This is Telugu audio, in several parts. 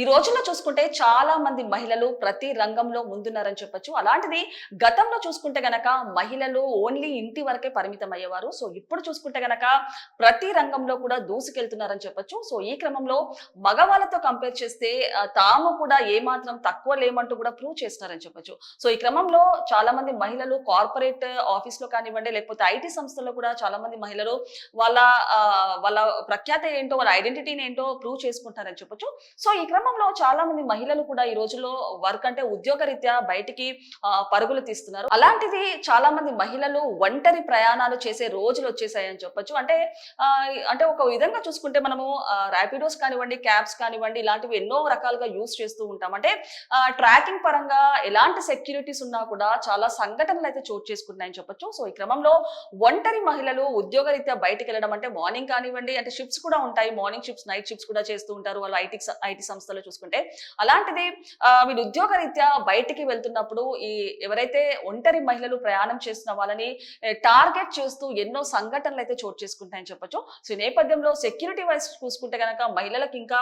ఈ రోజుల్లో చూసుకుంటే చాలా మంది మహిళలు ప్రతి రంగంలో ముందున్నారని చెప్పొచ్చు. అలాంటిది గతంలో చూసుకుంటే గనక మహిళలు ఓన్లీ ఇంటి వరకే పరిమితం అయ్యేవారు. సో ఇప్పుడు చూసుకుంటే గనక ప్రతి రంగంలో కూడా దూసుకెళ్తున్నారని చెప్పొచ్చు. సో ఈ క్రమంలో మగవాళ్ళతో కంపేర్ చేస్తే తాము కూడా ఏమాత్రం తక్కువ లేమంటూ కూడా ప్రూవ్ చేస్తున్నారని చెప్పొచ్చు. సో ఈ క్రమంలో చాలా మంది మహిళలు కార్పొరేట్ ఆఫీస్లో కానివ్వండి లేకపోతే ఐటీ సంస్థల్లో కూడా చాలా మంది మహిళలు వాళ్ళ వాళ్ళ ప్రఖ్యాత ఏంటో వాళ్ళ ఐడెంటిటీని ఏంటో ప్రూవ్ చేసుకుంటారని చెప్పొచ్చు. సో ఈ గ్రామంలో చాలా మంది మహిళలు కూడా ఈ రోజుల్లో వర్క్ అంటే ఉద్యోగ రీత్యా బయటికి పరుగులు తీస్తున్నారు. అలాంటిది చాలా మంది మహిళలు ఒంటరి ప్రయాణాలు చేసే రోజులు వచ్చేసాయని చెప్పొచ్చు. అంటే అంటే ఒక విధంగా చూసుకుంటే మనము ర్యాపిడోస్ కానివ్వండి క్యాబ్స్ కానివ్వండి ఇలాంటివి ఎన్నో రకాలుగా యూస్ చేస్తూ ఉంటాం. అంటే ట్రాకింగ్ పరంగా ఎలాంటి సెక్యూరిటీస్ ఉన్నా కూడా చాలా సంఘటనలు అయితే చోటు చేసుకుంటున్నాయని చెప్పొచ్చు. సో ఈ క్రమంలో ఒంటరి మహిళలు ఉద్యోగరీత్యా బయటికి వెళ్ళడం అంటే మార్నింగ్ కానివ్వండి అంటే షిఫ్ట్స్ కూడా ఉంటాయి. మార్నింగ్ షిఫ్ట్స్ నైట్ షిఫ్ట్స్ కూడా చేస్తూ ఉంటారు. వాళ్ళు ఐటీ ఐటీ సంస్థ సంస్థలో చూసుకుంటే అలాంటిది మీరు ఉద్యోగరీత్యా ఉద్యోగ రీత్యా బయటికి వెళ్తున్నప్పుడు ఈ ఎవరైతే ఒంటరి మహిళలు ప్రయాణం చేస్తున్న వాళ్ళని టార్గెట్ చేస్తూ ఎన్నో సంఘటనలు అయితే చోటు చేసుకుంటాయని చెప్పొచ్చు. సో నేపథ్యంలో సెక్యూరిటీ వైస్ చూసుకుంటే కనుక మహిళలకు ఇంకా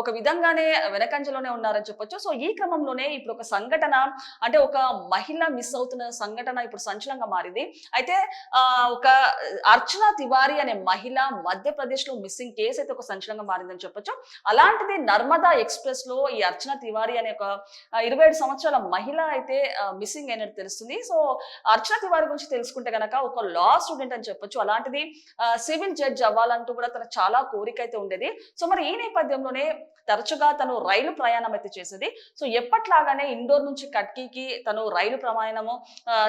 ఒక విధంగానే వెనకంజలోనే ఉన్నారని చెప్పొచ్చు. సో ఈ క్రమంలోనే ఇప్పుడు ఒక సంఘటన అంటే ఒక మహిళ మిస్ అవుతున్న సంఘటన ఇప్పుడు సంచలనంగా మారింది. అయితే ఆ, ఒక అర్చన తివారీ అనే మహిళ మధ్యప్రదేశ్లో మిస్సింగ్ కేసు అయితే ఒక సంచలనంగా మారిందని చెప్పొచ్చు. అలాంటిది నర్మదా ఎక్స్ప్రెస్లో ఈ అర్చన తివారి అనే ఒక ఇరవై ఏడు సంవత్సరాల మహిళ అయితే మిస్సింగ్ అయినట్టు తెలుస్తుంది. సో అర్చన తివారి గురించి తెలుసుకుంటే గనక ఒక లా స్టూడెంట్ అని చెప్పొచ్చు. అలాంటిది సివిల్ జడ్జ్ అవ్వాలంటూ కూడా తన చాలా కోరిక అయితే ఉండేది. సో మరి ఈ నేపథ్యంలోనే తరచుగా తను రైలు ప్రయాణం అయితే చేసేది. సో ఎప్పట్లాగానే ఇండోర్ నుంచి కట్కీకి తను రైలు ప్రయాణము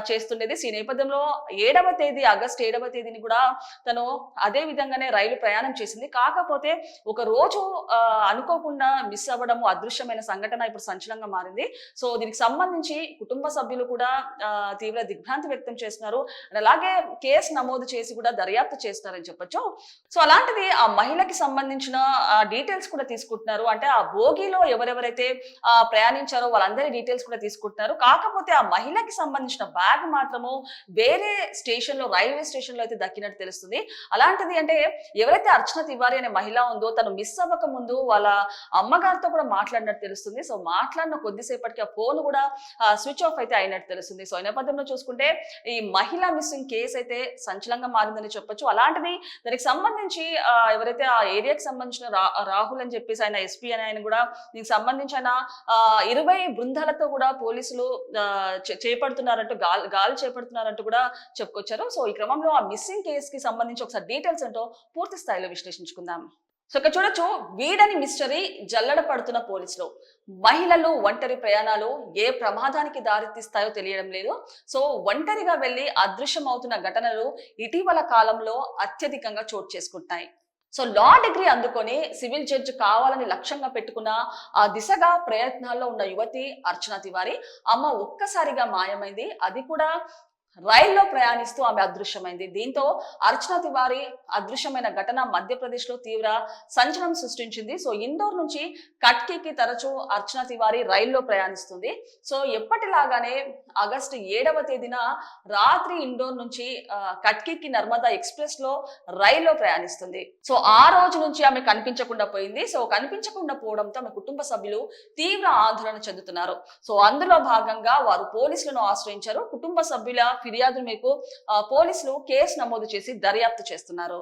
చేస్తుండేది. ఈ నేపథ్యంలో ఏడవ తేదీ ఆగస్ట్ ఏడవ తేదీని కూడా తను అదే విధంగానే రైలు ప్రయాణం చేసింది. కాకపోతే ఒక రోజు అనుకోకుండా మిస్ అవ్వడము అదృశ్యమైన సంఘటన ఇప్పుడు సంచలనంగా మారింది. సో దీనికి సంబంధించి కుటుంబ సభ్యులు కూడా తీవ్ర దిగ్భ్రాంతి వ్యక్తం చేస్తున్నారు. అండ్ అలాగే కేసు నమోదు చేసి కూడా దర్యాప్తు చేస్తున్నారని చెప్పొచ్చు. సో అలాంటిది ఆ మహిళకి సంబంధించిన డీటెయిల్స్ కూడా తీసుకుంటున్నారు. అంటే ఆ భోగిలో ఎవరెవరైతే ప్రయాణించారో వాళ్ళందరి డీటెయిల్స్ కూడా తీసుకుంటున్నారు. కాకపోతే ఆ మహిళకి సంబంధించిన బ్యాగ్ మాత్రము వేరే స్టేషన్లో రైల్వే స్టేషన్లో అయితే దక్కినట్టు తెలుస్తుంది. అలాంటిది అంటే ఎవరైతే అర్చన తివారి అనే మహిళ ఉందో తను మిస్ అవ్వక ముందు వాళ్ళ అమ్మగారితో కూడా మాట్లాడినట్టు తెలుస్తుంది. సో మాట్లాడిన కొద్దిసేపటికి ఆ ఫోన్ కూడా స్విచ్ ఆఫ్ అయితే అయినట్టు తెలుస్తుంది. సో ఈ నేపథ్యంలో చూసుకుంటే ఈ మహిళ మిస్సింగ్ కేసు అయితే సంచలంగా మారిందని చెప్పొచ్చు. అలాంటిది దానికి సంబంధించి ఎవరైతే ఆ ఏరియాకి సంబంధించిన రాహుల్ అని చెప్పేసి ఆయన ఎస్పీ అని ఆయన కూడా దీనికి సంబంధించి ఆయన ఇరవై బృందాలతో కూడా పోలీసులు చేపడుతున్నారంటూ గాలి గాలి చేపడుతున్నారంటూ కూడా చెప్పుకొచ్చారు. సో ఈ క్రమంలో ఆ మిస్సింగ్ కేసుకి సంబంధించి ఒకసారి డీటెయిల్స్ ఏంటో పూర్తి స్థాయిలో విశ్లేషించుకుందాం. సో ఇక్కడ చూడొచ్చు వీడని మిస్టరీ జల్లడ పడుతున్న పోలీసులు. మహిళలు ఒంటరి ప్రయాణాలు ఏ ప్రమాదానికి దారితీస్తాయో తెలియడం లేదు. సో ఒంటరిగా వెళ్ళి అదృశ్యం అవుతున్న ఘటనలు ఇటీవల కాలంలో అత్యధికంగా చోటు చేసుకుంటాయి సో లా డిగ్రీ అందుకొని సివిల్ జడ్జ్ కావాలని లక్ష్యంగా పెట్టుకున్న ఆ దిశగా ప్రయత్నాల్లో ఉన్న యువతి అర్చన తివారి అమ్మ ఒక్కసారిగా మాయమైంది. అది కూడా రైల్లో ప్రయాణిస్తూ ఆమె అదృశ్యమైంది. దీంతో అర్చన తివారి అదృశ్యమైన ఘటన మధ్యప్రదేశ్లో తీవ్ర సంచలనం సృష్టించింది. సో ఇండోర్ నుంచి కట్కీకి తరచూ అర్చన తివారి రైల్లో ప్రయాణిస్తుంది. సో ఎప్పటిలాగానే ఆగస్టు ఏడవ తేదీన రాత్రి ఇండోర్ నుంచి కట్కీకి నర్మదా ఎక్స్ప్రెస్లో రైల్లో ప్రయాణిస్తుంది. సో ఆ రోజు నుంచి ఆమె కనిపించకుండా పోయింది. సో కనిపించకుండా పోవడంతో ఆమె కుటుంబ సభ్యులు తీవ్ర ఆందోళన చెందుతున్నారు. సో అందులో భాగంగా వారు పోలీసులను ఆశ్రయించారు. కుటుంబ సభ్యుల ఫిర్యాదు మీకు ఆ, పోలీసులు కేసు నమోదు చేసి దర్యాప్తు చేస్తున్నారు.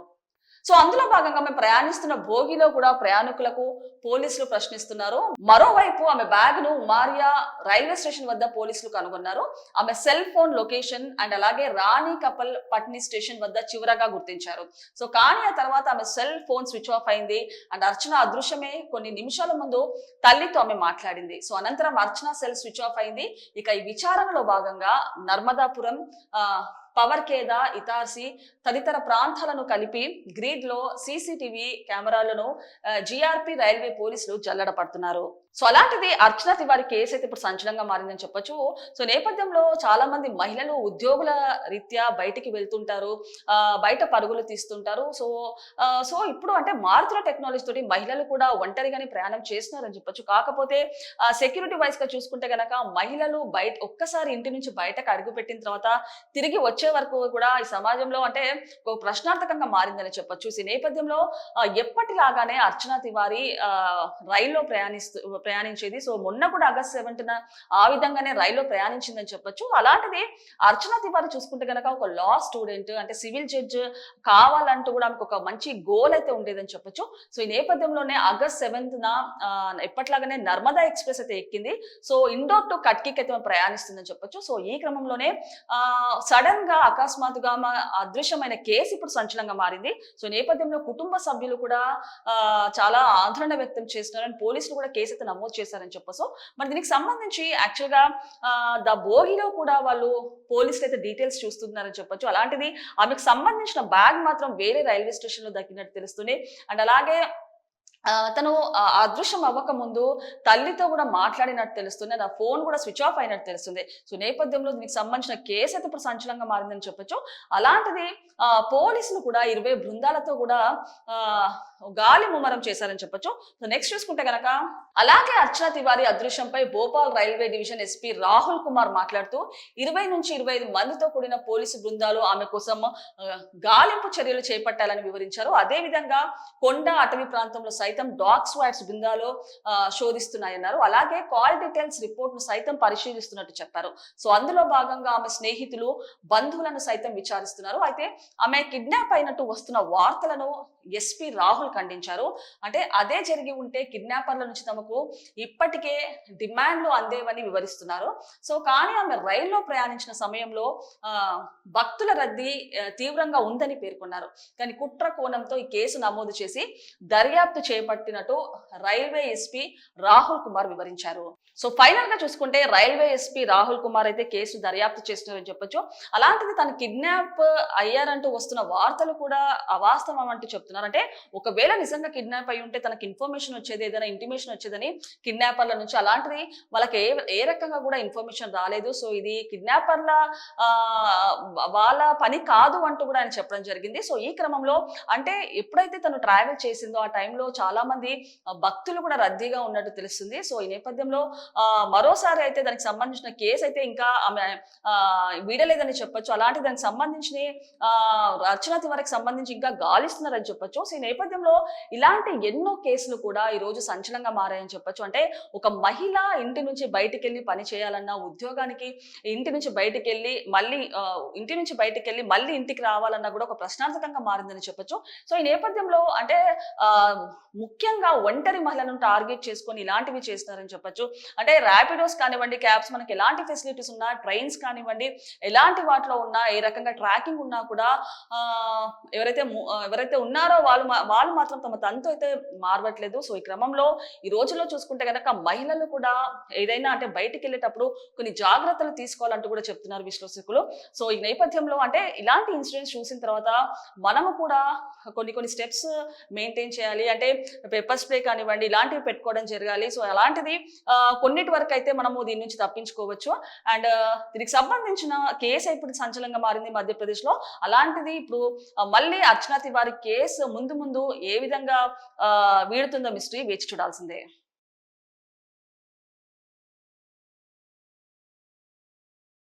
సో అందులో భాగంగా ఆమె ప్రయాణిస్తున్న భోగిలో కూడా ప్రయాణికులకు పోలీసులు ప్రశ్నిస్తున్నారు. మరోవైపు ఆమె బ్యాగ్ను ఉమారియా రైల్వే స్టేషన్ వద్ద పోలీసులు కనుగొన్నారు. ఆమె సెల్ ఫోన్ లొకేషన్ అండ్ అలాగే రాణి కపల్ పట్ని స్టేషన్ వద్ద చివరగా గుర్తించారు. సో కానీ ఆ తర్వాత ఆమె సెల్ ఫోన్ స్విచ్ ఆఫ్ అయింది అండ్ అర్చన అదృశ్యమే కొన్ని నిమిషాల ముందు తల్లితో ఆమె మాట్లాడింది. సో అనంతరం అర్చన సెల్ స్విచ్ ఆఫ్ అయింది. ఇక ఈ విచారణలో భాగంగా నర్మదాపురం ఆ పవర్ ఇతార్సి తదితర ప్రాంతాలను కలిపి గ్రీడ్లో సీసీటీవీ కెమెరాలను జిఆర్పి రైల్వే పోలీసులు జల్లడ పడుతున్నారు. సో అలాంటిది అర్చన తివారి కేసు అయితే ఇప్పుడు సంచలనంగా మారిందని చెప్పొచ్చు. సో నేపథ్యంలో చాలా మంది మహిళలు ఉద్యోగుల రీత్యా బయటికి వెళ్తుంటారు బయట పరుగులు తీస్తుంటారు. సో సో ఇప్పుడు అంటే మారుతున్న టెక్నాలజీ తోటి మహిళలు కూడా ఒంటరిగానే ప్రయాణం చేస్తున్నారని చెప్పొచ్చు. కాకపోతే సెక్యూరిటీ వైస్గా చూసుకుంటే గనక మహిళలు బయట ఒక్కసారి ఇంటి నుంచి బయటకు అడుగు పెట్టిన తర్వాత తిరిగి వచ్చే వరకు కూడా ఈ సమాజంలో అంటే ఒక ప్రశ్నార్థకంగా మారిందని చెప్పొచ్చు. ఈ నేపథ్యంలో ఎప్పటిలాగానే అర్చన తివారి రైల్లో ప్రయాణిస్తూ ప్రయాణించేది. సో మొన్న కూడా ఆగస్ట్ సెవెంటీన ఆ విధంగానే రైల్లో ప్రయాణించిందని చెప్పొచ్చు. అలాంటిది అర్చన తివారి చూసుకుంటే కనుక ఒక లా స్టూడెంట్ అంటే సివిల్ జడ్జ్ కావాలంటూ కూడా ఆమెకు ఒక మంచి గోల్ అయితే ఉండేదని చెప్పొచ్చు. సో ఈ నేపథ్యంలోనే ఆగస్ట్ సెవెంత్ ఎప్పట్లాగానే నర్మదా ఎక్స్ప్రెస్ అయితే ఎక్కింది. సో ఇండోర్ టు కట్కీకి అయితే ప్రయాణిస్తుందని చెప్పొచ్చు. సో ఈ క్రమంలోనే సడన్గా అకస్మాత్తుగా మా అదృశ్యమైన కేసు ఇప్పుడు సంచలనంగా మారింది. సో నేపథ్యంలో కుటుంబ సభ్యులు కూడా చాలా ఆందోళన వ్యక్తం చేస్తున్నారని పోలీసులు కూడా కేసు అయితే నమోదు చేశారని చెప్పొచ్చు. మరి దీనికి సంబంధించి యాక్చువల్గా ద బోగిలో కూడా వాళ్ళు పోలీసులు అయితే డీటెయిల్స్ చూస్తున్నారని చెప్పొచ్చు. అలాంటిది ఆమెకు సంబంధించిన బ్యాగ్ మాత్రం వేరే రైల్వే స్టేషన్లో దక్కినట్టు తెలుస్తుంది. అండ్ అలాగే తను ఆ, అదృశ్యం అవ్వక ముందు తల్లితో కూడా మాట్లాడినట్టు తెలుస్తుంది. నా ఫోన్ కూడా స్విచ్ ఆఫ్ అయినట్టు తెలుస్తుంది. సో నేపథ్యంలో దీనికి సంబంధించిన కేసు అయితే ఇప్పుడు సంచలనంగా మారిందని చెప్పొచ్చు. అలాంటిది పోలీసులు కూడా ఇరవై బృందాలతో కూడా గాలి ముమ్మరం చేశారని చెప్పొచ్చు. సో నెక్స్ట్ చూసుకుంటే గనక అలాగే Archana Tiwari అదృశ్యంపై Bhopal railway division SP Rahul Kumar మాట్లాడుతూ ఇరవై నుంచి ఇరవై ఐదు మందితో కూడిన పోలీసు బృందాలు ఆమె కోసం గాలింపు చర్యలు చేపట్టాలని వివరించారు. అదే విధంగా కొండ అటవీ ప్రాంతంలో సైతం డాగ్ స్వాట్స్ బృందాలు శోధిస్తున్నాయన్నారు. అలాగే కాల్ డీటెయిల్స్ రిపోర్ట్ను సైతం పరిశీలిస్తున్నట్టు చెప్పారు. సో అందులో భాగంగా ఆమె స్నేహితులు బంధువులను సైతం విచారిస్తున్నారు. అయితే ఆమె కిడ్నాప్ అయినట్టు వస్తున్న వార్తలను ఎస్పీ రాహుల్ ఖండించారు. అంటే అదే జరిగి ఉంటే కిడ్నాపర్ల నుంచి తమకు ఇప్పటికే డిమాండ్లు అందేవని వివరిస్తున్నారు. సో కానీ ఆమె రైల్లో ప్రయాణించిన సమయంలో భక్తుల రద్దీ తీవ్రంగా ఉందని పేర్కొన్నారు. కానీ కుట్ర కోణంతో ఈ కేసు నమోదు చేసి దర్యాప్తు చేపట్టినట్టు రైల్వే ఎస్పీ రాహుల్ కుమార్ వివరించారు. సో ఫైనల్గా చూసుకుంటే రైల్వే ఎస్పీ రాహుల్ కుమార్ అయితే కేసు దర్యాప్తు చేస్తున్నారని చెప్పొచ్చు. అలాంటిది తను కిడ్నాప్ అయ్యారంటూ వస్తున్న వార్తలు కూడా అవాస్తవం అంటూ చెప్తున్నారు. అంటే ఒకవేళ నిజంగా కిడ్నాప్ అయి ఉంటే తనకి ఇన్ఫర్మేషన్ వచ్చేది ఏదైనా ఇంటిమేషన్ వచ్చేదని కిడ్నాపర్ల నుంచి అలాంటిది వాళ్ళకి ఏ ఏ రకంగా కూడా ఇన్ఫర్మేషన్ రాలేదు. సో ఇది కిడ్నాపర్ల వాళ్ళ పని కాదు అంటూ కూడా ఆయన చెప్పడం జరిగింది. సో ఈ క్రమంలో అంటే ఎప్పుడైతే తను ట్రావెల్ చేసిందో ఆ టైంలో చాలా మంది భక్తులు కూడా రద్దీగా ఉన్నట్టు తెలుస్తుంది. సో ఈ నేపథ్యంలో మరోసారి అయితే దానికి సంబంధించిన కేసు అయితే ఇంకా ఆమె వీడలేదని చెప్పొచ్చు. అలాంటి దానికి సంబంధించిన రచన తివారికి సంబంధించి ఇంకా గాలిస్తున్నారని చెప్పొచ్చు. సో ఈ నేపథ్యంలో ఇలాంటి ఎన్నో కేసులు కూడా ఈ రోజు సంచలనంగా మారాయని చెప్పొచ్చు. అంటే ఒక మహిళ ఇంటి నుంచి బయటికి వెళ్ళి పని చేయాలన్నా ఉద్యోగానికి ఇంటి నుంచి బయటికి వెళ్ళి మళ్ళీ ఇంటి నుంచి బయటికి వెళ్ళి మళ్ళీ ఇంటికి రావాలన్నా కూడా ఒక ప్రశ్నార్థకంగా మారిందని చెప్పొచ్చు. సో ఈ నేపథ్యంలో అంటే ముఖ్యంగా ఒంటరి మహిళలను టార్గెట్ చేసుకొని ఇలాంటివి చేస్తున్నారని చెప్పొచ్చు. అంటే ర్యాపిడోస్ కానివ్వండి క్యాబ్స్ మనకి ఎలాంటి ఫెసిలిటీస్ ఉన్నా ట్రైన్స్ కానివ్వండి ఎలాంటి వాటిలో ఉన్నా ఏ రకంగా ట్రాకింగ్ ఉన్నా కూడా ఎవరైతే ఎవరైతే ఉన్నారో వాళ్ళు వాళ్ళు మాత్రం తమ తంతు అయితే మారవట్లేదు. సో ఈ క్రమంలో ఈ రోజుల్లో చూసుకుంటే కనుక మహిళలు కూడా ఏదైనా అంటే బయటికి వెళ్ళేటప్పుడు కొన్ని జాగ్రత్తలు తీసుకోవాలంటూ కూడా చెప్తున్నారు విశ్లేషకులు. సో ఈ నేపథ్యంలో అంటే ఇలాంటి ఇన్సిడెంట్స్ చూసిన తర్వాత మనము కూడా కొన్ని కొన్ని స్టెప్స్ మెయింటైన్ చేయాలి. అంటే పెప్పర్ స్ప్రే కానివ్వండి ఇలాంటివి పెట్టుకోవడం జరగాలి. సో అలాంటిది కొన్నిటి వరకు అయితే మనము దీని నుంచి తప్పించుకోవచ్చు. అండ్ దీనికి సంబంధించిన కేసు ఇప్పుడు సంచలనంగా మారింది మధ్యప్రదేశ్లో అలాంటిది ఇప్పుడు మళ్ళీ అర్చనా తివారి కేసు ముందు ముందు ఏ విధంగా ఆ, వీడుతుందో మిస్టరీ వేచి చూడాల్సిందే.